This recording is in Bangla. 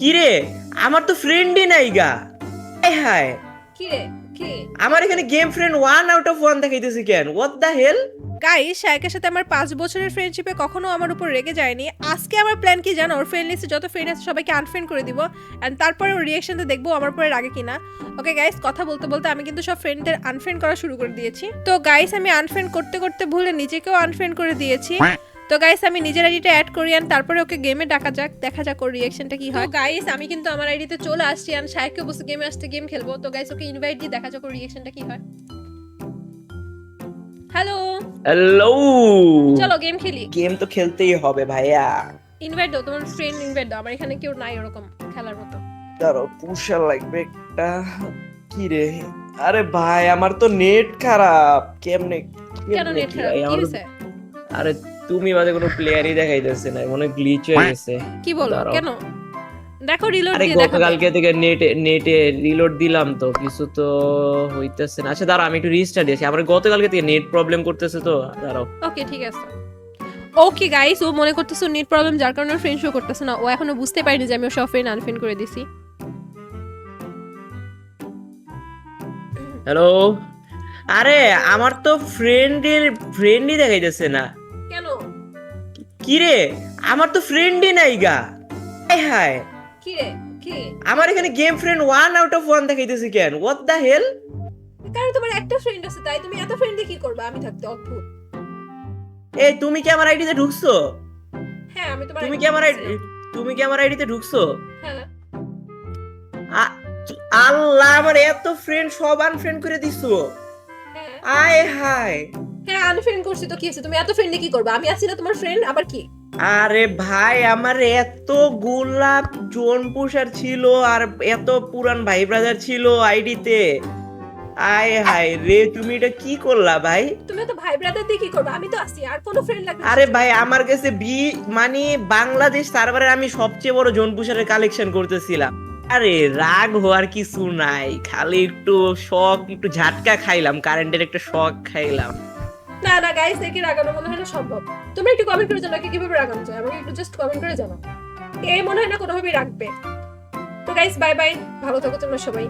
কিরে? আমার তো ফ্রেন্ডই নাই গা। এই হায়। কিরে? কি? আমার এখানে game friend one out of one দেখাইতেছে কেন? হোয়াট দ্য হেল গাইস শায়কের সাথে আমার পাঁচ বছরের ফ্রেন্ডশিপে কখনো আমার উপর রেগে যায়নি। আজকে আমার প্ল্যান কি জানো? ওর ফ্রেন্ড লিস্টে যত ফ্রেন্ড আছে সবাইকে আনফ্রেন্ড করে দিব। অ্যান্ড তারপরে ওর রিয়েকশনটা দেখব আমার পরে রাগে কিনা। ওকে গাইস কথা বলতে বলতে আমি কিন্তু সব ফ্রেন্ডদের আনফ্রেন্ড করা শুরু করে দিয়েছি। তো গাইস আমি আনফ্রেন্ড করতে করতে ভুলে নিজেকেও আনফ্রেন্ড করে দিয়েছি। তো গাইস আমি নিজের আইডিটা অ্যাড করি and তারপরে ওকে গেমে ডাকা যাক দেখা যাক ওর রিয়েকশনটা কি হয়। গাইস আমি কিন্তু আমার আইডিতে চলে আসছি আর শায়ককে বসে গেমে আসতে গেম খেলব। তো গাইস ওকে ইনভাইট দিয়ে দেখা যাক ওর রিয়েকশনটা কি হয়। হ্যালো হ্যালো চলো গেম খেলি। গেম তো খেলতেই হবে ভাইয়া। ইনভাইট দাও তোমার ফ্রেন্ড ইনভাইট দাও। আমার এখানে কেউ নাই ওরকম খেলার মতো। দাঁড়াও পুষা লাগবে একটা। কি রে? আরে ভাই আমার তো নেট খারাপ। কেমনে কেন নেট খারাপ? কি হয়েছে? আরে তুমি বাদে কোনো প্লেয়ারই দেখাইতেছে না মনে গ্লিচ হয়ে গেছে। কি বলো? কেন? দেখো রিলোড দিয়ে দেখো গতকালকে থেকে নেটে নেটে রিলোড দিলাম তো কিছু তো হইতেছে না। আচ্ছা দাঁড়াও আমি একটু রিস্টার্ট দিয়েছি আমার গতকালকে থেকে নেট প্রবলেম করতেছে তো দাঁড়াও। ওকে ঠিক আছে। ওকে গাইস ও মনে করতেছে নেট প্রবলেম যার কারণে ফ্রেন্ড শো করতেছে না। ও এখনও বুঝতে পারেনি যে আমি ওর সব ফ্রেন্ড আনফ্রেন্ড করে দিছি। হ্যালো আরে আমার তো ফ্রেন্ডের ফ্রেন্ডই দেখাইতেছে না। কেন কি রে আমার তো ফ্রেন্ডই নাই গা। এই হায় কি রে কি? আমার এখানে game friend one out of one দেখাইতেছে কেন? হোয়াট দ্য হেল কারণ তোমার একটা ফ্রেন্ড আছে তাই তুমি এত ফ্রেন্ড কি করবে? আমি থাকতে অদ্ভুত। এই তুমি কি আমার আইডিতে ঢুকছো? হ্যাঁ আমি তোমার তুমি কি আমার তুমি কি আমার আইডিতে ঢুকছো? হ্যাঁ। আ- আল্লাহ আমার এত ফ্রেন্ড সব আনফ্রেন্ড করে দিছো। আয় হায়। হ্যাঁ আনফ্রেন্ড করছি তো কি আছে তুমি এত ফ্রেন্ড কি করবে? আমি আছি না তোমার ফ্রেন্ড আবার কি? আরে ভাই আমার এত গোলাপ জোন পুষার ছিল আর এত পুরান ভাই ব্রাদার ছিল আইডিতে। আয় হায় রে তুমি এটা কি করলা ভাই? তুমি তো ভাই ব্রাদার দিয়ে কি করবে? আমি তো আছি আর কোনো ফ্রেন্ড লাগবে আরে ভাই আমার কাছে বি মানে বাংলাদেশ সার্ভারে আমি সবচেয়ে বড় জোন পুষারের কালেকশন করতেছিলাম। আরে রাগ হওয়ার কিছু নাই, খালি একটু শখ, একটু ঝাটকা খাইলাম কারেন্টের একটা শখ খাইলাম। না না গাইস দেখি রাগানো মনে হয় না সম্ভব? তুমি একটু কমেন্ট করে জানাও কীভাবে রাগানো যায়, আমাকে একটু জাস্ট কমেন্ট করে জানাও। এই মনে হয় না কোনোভাবেই রাখবে তো গাইস বাই বাই ভালো থাকো তোমরা সবাই।